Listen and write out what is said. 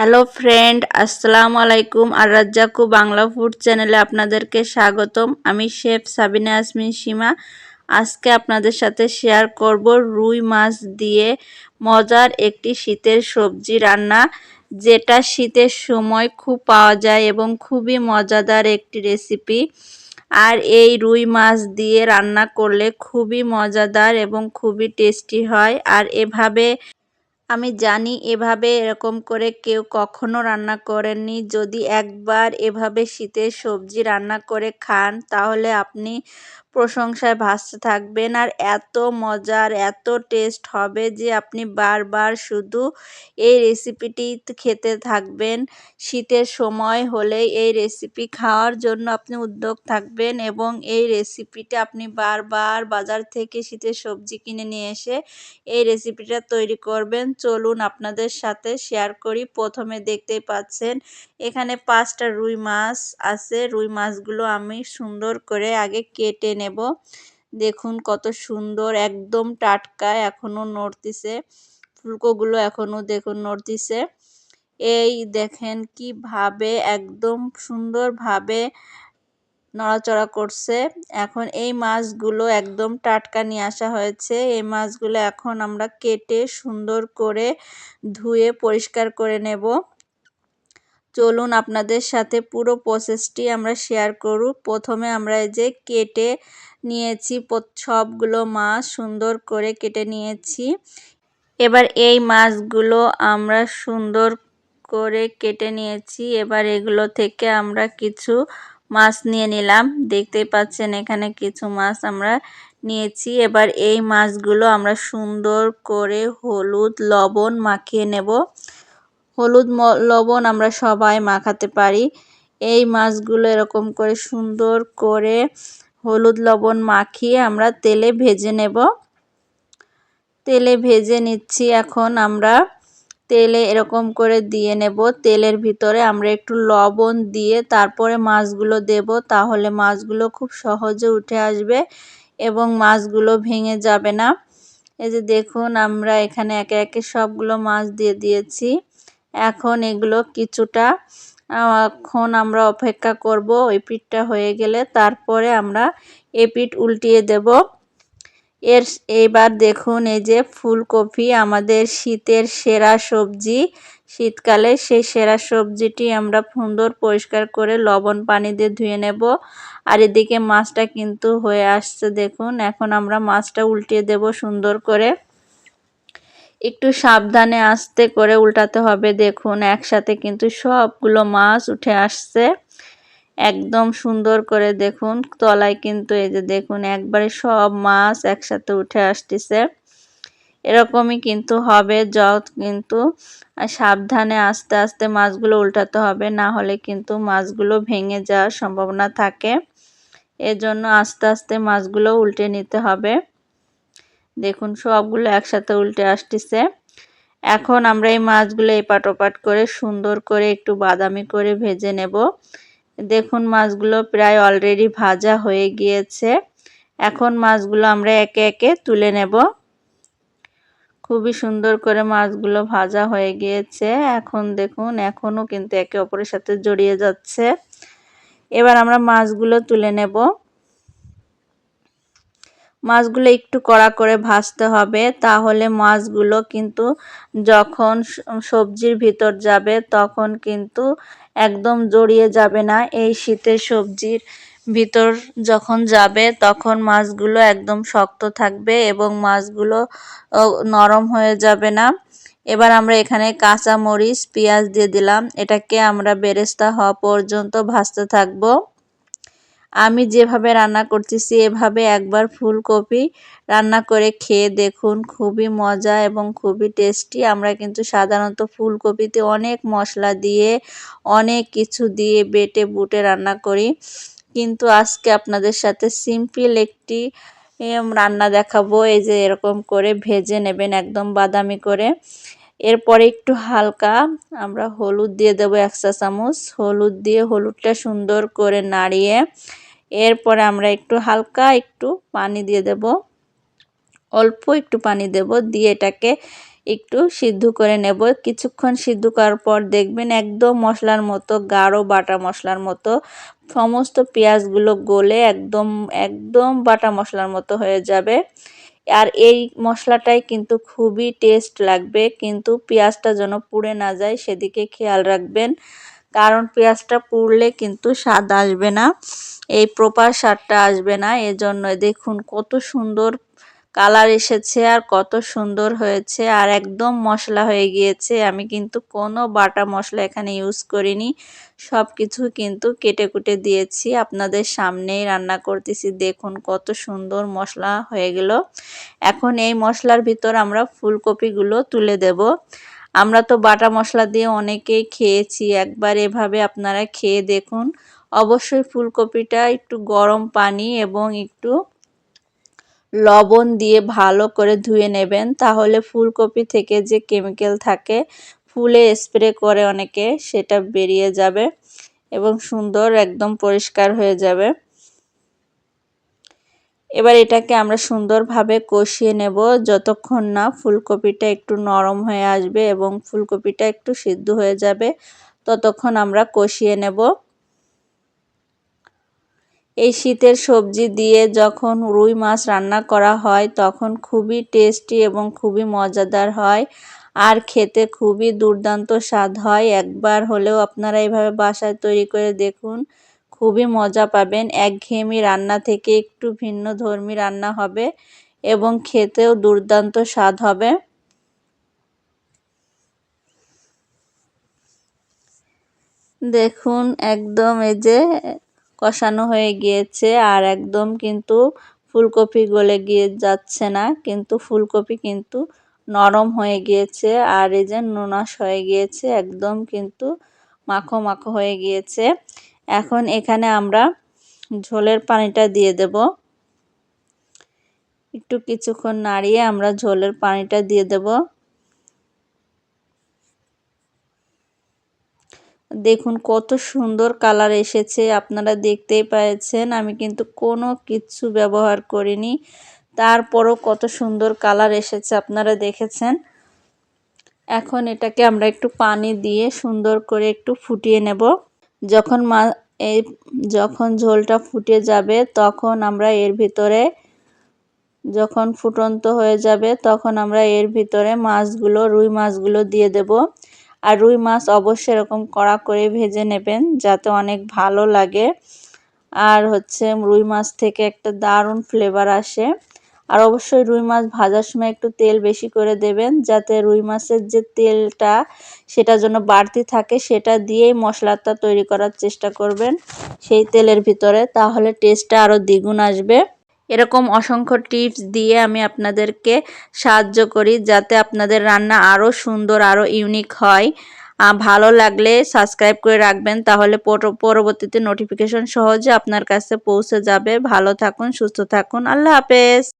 Hello friend, আসসালামু আলাইকুম। আর রাজ্জাকু Bangla food চ্যানেলে আপনাদেরকে স্বাগতম। আমি শেফ সাবিনা আসমিন সীমা। আজকে আপনাদের সাথে শেয়ার করব রুই মাছ দিয়ে মজার একটি শীতের সবজি রান্না, যেটা শীতের সময় খুব পাওয়া যায় এবং খুবই মজাদার একটি রেসিপি। আর এই রুই মাছ দিয়ে রান্না করলে খুবই মজাদার এবং খুবই টেস্টি হয়। আর এভাবে আমি জানি এভাবে এরকম করে কেউ কখনো রান্না করেননি। যদি একবার এভাবে শীতের সবজি রান্না করে খান, তাহলে আপনি প্রশংসায় ভাসতে থাকবেন। আর এত মজার, এত টেস্ট হবে যে আপনি বারবার শুধু এই রেসিপিটি খেতে থাকবেন। শীতের সময় হলে এই রেসিপি খাওয়ার জন্য আপনি উদ্যোগ থাকবেন এবং এই রেসিপিটা আপনি বারবার বাজার থেকে শীতের সবজি কিনে নিয়ে এসে এই রেসিপিটা তৈরি করবেন। চলুন আপনাদের সাথে শেয়ার করি। প্রথমে দেখতেই পাচ্ছেন, এখানে পাঁচটা রুই মাছ আছে। রুই মাছগুলো আমি সুন্দর করে আগে কেটে নেব। দেখুন কত সুন্দর, একদম টাটকা, এখনও নড়তিছে। ফুলকোগুলো এখনও দেখুন নড়তিছে। এই দেখেন কীভাবে, একদম সুন্দরভাবে নড়াচড়া করছে। এখন এই মাছগুলো একদম টাটকা নিয়ে আসা হয়েছে। এই মাছগুলো এখন আমরা কেটে সুন্দর করে ধুয়ে পরিষ্কার করে নেব। চলুন আপনাদের সাথে পুরো প্রসেসটি আমরা শেয়ার করু। প্রথমে আমরা এই যে কেটে নিয়েছি সবগুলো মাছ সুন্দর করে কেটে নিয়েছি। এবার এই মাছগুলো আমরা সুন্দর করে কেটে নিয়েছি। এবার এগুলো থেকে আমরা কিছু মাছ নিয়ে নিলাম। দেখতেই পাচ্ছেন এখানে কিছু মাছ আমরা নিয়েছি। এবার এই মাছগুলো আমরা সুন্দর করে হলুদ লবণ মাখিয়ে নেব। হলুদ লবণ আমরা সবাই মাখাতে পারি। এই মাছগুলো এরকম করে সুন্দর করে হলুদ লবণ মাখিয়ে আমরা তেলে ভেজে নেব। তেলে ভেজে নিচ্ছি। এখন আমরা তেলে এরকম করে দিয়ে নেব। তেলের ভিতরে আমরা একটু লবণ দিয়ে তারপরে মাছগুলো দেব, তাহলে মাছগুলো খুব সহজে উঠে আসবে এবং মাছগুলো ভেঙে যাবে না। এই যে দেখুন, আমরা এখানে একে একে সবগুলো মাছ দিয়ে দিয়েছি। এখন এগুলো কিছুটা, এখন আমরা অপেক্ষা করব, ওই পিঠটা হয়ে গেলে। তারপরে আমরা এ পিঠ উল্টিয়ে দেব। এর এবার দেখুন, এই যে ফুলকপি আমাদের শীতের সেরা সবজি। শীতকালে সেই সেরা সবজিটি আমরা সুন্দর পরিষ্কার করে লবণ পানি দিয়ে ধুয়ে নেব। আর এদিকে মাছটা কিন্তু হয়ে আসছে, দেখুন। এখন আমরা মাছটা উল্টিয়ে দেব সুন্দর করে। একটু সাবধানে আস্তে করে উল্টাতে হবে, দেখুন। একসাথে কিন্তু সবগুলো মাছ উঠে আসছে। একদম সুন্দর করে দেখুন। তলায় কিন্তু এই যে দেখুন, একবারে সব মাছ একসাথে উঠে আসতেছে। এরকমই কিন্তু হবে, যত কিন্তু সাবধানে আস্তে আস্তে মাছগুলো উল্টাতে হবে, না হলে কিন্তু মাছগুলো ভেঙে যাওয়ার সম্ভাবনা থাকে। এজন্য আস্তে আস্তে মাছগুলো উল্টে নিতে হবে। দেখুন, সবগুলো একসাথে উল্টে আসতেছে। এখন আমরা এই মাছগুলো এপাট ওপাট করে সুন্দর করে একটু বাদামি করে ভেজে নেব। দেখুন, মাছগুলো প্রায় অলরেডি ভাজা হয়ে গিয়েছে। এখন মাছগুলো আমরা একে একে তুলে নেব। খুবই সুন্দর করে মাছগুলো ভাজা হয়ে গিয়েছে। এখন দেখুন, এখনও কিন্তু একে অপরের সাথে জড়িয়ে যাচ্ছে। এবার আমরা মাছগুলো তুলে নেব। মাছগুলো একটু কড়া করে ভাজতে হবে, তাহলে মাছগুলো কিন্তু যখন সবজির ভিতর যাবে তখন কিন্তু একদম জড়িয়ে যাবে না। এই শীতের সবজির ভিতর যখন যাবে তখন মাছগুলো একদম শক্ত থাকবে এবং মাছগুলো নরম হয়ে যাবে না। এবার আমরা এখানে কাঁচা মরিচ পেঁয়াজ দিয়ে দিলাম। এটাকে আমরা বেরেস্তা হওয়া পর্যন্ত ভাজতে থাকব। আমি যেভাবে রান্না করতেছি, এভাবে একবার ফুলকপি রান্না করে খেয়ে দেখুন, খুবই মজা এবং খুবই টেস্টি। আমরা কিন্তু সাধারণত ফুলকপিতে অনেক মশলা দিয়ে, অনেক কিছু দিয়ে বেটে বুটে রান্না করি। কিন্তু আজকে আপনাদের সাথে সিম্পল একটি রান্না দেখাবো। এই যে এরকম করে ভেজে নেবেন একদম বাদামি করে। এরপরে একটু হালকা আমরা হলুদ দিয়ে দেবো এক চা চামচ। হলুদ দিয়ে হলুদটা সুন্দর করে নাড়িয়ে এরপরে আমরা একটু হালকা একটু পানি দিয়ে দেব। অল্প একটু পানি দেব দিয়ে এটাকে একটু সিদ্ধ করে নেব। কিছুক্ষণ সিদ্ধ করার পর দেখবেন একদম মশলার মতো, গাঢ় বাটা মশলার মতো, সমস্ত পেঁয়াজগুলো গলে একদম একদম বাটা মশলার মতো হয়ে যাবে। আর এই মশলাটাই কিন্তু খুবই টেস্ট লাগবে, কিন্তু পেঁয়াজটা যেন পুড়ে না যায় সেদিকে খেয়াল রাখবেন। কারণ পেঁয়াজটা পুড়লে কিন্তু স্বাদ আসবে না, এই প্রপার স্বাদটা আসবে না। এজন্য দেখুন কত সুন্দর কালার এসেছে আর কত সুন্দর হয়েছে আর একদম মশলা হয়ে গিয়েছে। আমি কিন্তু কোনো বাটা মশলা এখানে ইউজ করিনি। সব কিছু কিন্তু কেটে কুটে দিয়েছি। আপনাদের সামনেই রান্না করতেছি। দেখুন কত সুন্দর মশলা হয়ে গেল। এখন এই মশলার ভিতর আমরা ফুলকপিগুলো তুলে দেব। আমরা তো বাটা মশলা দিয়ে অনেকেই খেয়েছি। একবার এভাবে আপনারা খেয়ে দেখুন। অবশ্যই ফুলকপিটা একটু গরম পানি এবং একটু লবণ দিয়ে ভালো করে ধুয়ে নেবেন। তাহলে ফুলকপি থেকে যে কেমিক্যাল থাকে, ফুলে স্প্রে করে অনেকে, সেটা বেরিয়ে যাবে এবং সুন্দর একদম পরিষ্কার হয়ে যাবে। এবার এটাকে আমরা সুন্দরভাবে কষিয়ে নেব। যতক্ষণ না ফুলকপিটা একটু নরম হয়ে আসবে এবং ফুলকপিটা একটু সিদ্ধ হয়ে যাবে, ততক্ষণ আমরা কষিয়ে নেব। এই শীতের সবজি দিয়ে যখন রুই মাছ রান্না করা হয়, তখন খুবই টেস্টি এবং খুবই মজাদার হয় আর খেতে খুবই দুর্দান্ত স্বাদ হয়। একবার হলেও আপনারা এইভাবে বাসায় তৈরি করে দেখুন, খুবই মজা পাবেন। একঘেয়েমি রান্না থেকে একটু ভিন্ন ধর্মী রান্না হবে এবং খেতেও দুর্দান্ত স্বাদ হবে। দেখুন, একদম এই যে কষানো হয়ে গিয়েছে আর একদম কিন্তু ফুলকপি গলে গিয়ে যাচ্ছে না, কিন্তু ফুলকপি কিন্তু নরম হয়ে গিয়েছে আর এই যে নোনাস হয়ে গিয়েছে, একদম কিন্তু মাখো মাখো হয়ে গিয়েছে। এখন এখানে আমরা ঝোলের পানিটা দিয়ে দেব। একটু কিছুক্ষণ নাড়িয়ে আমরা ঝোলের পানিটা দিয়ে দেব। দেখুন, কত সুন্দর কালার এসেছে, আপনারা দেখতেই পেয়েছেন আমি কিন্তু কোনো কিছু ব্যবহার করিনি। তারপরও কত সুন্দর কালার এসেছে, আপনারা দেখেছেন? এখন এটাকে আমরা একটু পানি দিয়ে সুন্দর করে একটু ফুটিয়ে নেব। যখন মা, এই যখন ঝোলটা ফুটে যাবে, তখন আমরা এর ভিতরে যখন ফুটন্ত হয়ে যাবে, তখন আমরা এর ভিতরে মাছগুলো, রুই মাছগুলো দিয়ে দেব। আর রুই মাছ অবশ্যই এরকম কড়া করে ভেজে নেবেন যাতে অনেক ভালো লাগে। আর হচ্ছে রুই মাছ থেকে একটা দারুণ ফ্লেভার আসে। আর অবশ্যই রুই মাছ ভাজার সময় একটু তেল বেশি করে দেবেন যাতে রুই মাছের যে তেলটা সেটা যেন বাড়তি থাকে সেটা দিয়েই মশলাটা তৈরি করার চেষ্টা করবেন সেই তেলের ভিতরে, তাহলে টেস্টটা আরও দ্বিগুণ আসবে। এরকম অসংখ্য টিপস দিয়ে আমি আপনাদেরকে সাহায্য করি যাতে আপনাদের রান্না আরও সুন্দর আরও ইউনিক হয়। ভালো লাগলে সাবস্ক্রাইব করে রাখবেন তাহলে পরবর্তীতে নোটিফিকেশন সহজে আপনার কাছে পৌঁছে যাবে। ভালো থাকুন, সুস্থ থাকুন। আল্লাহ হাফেজ।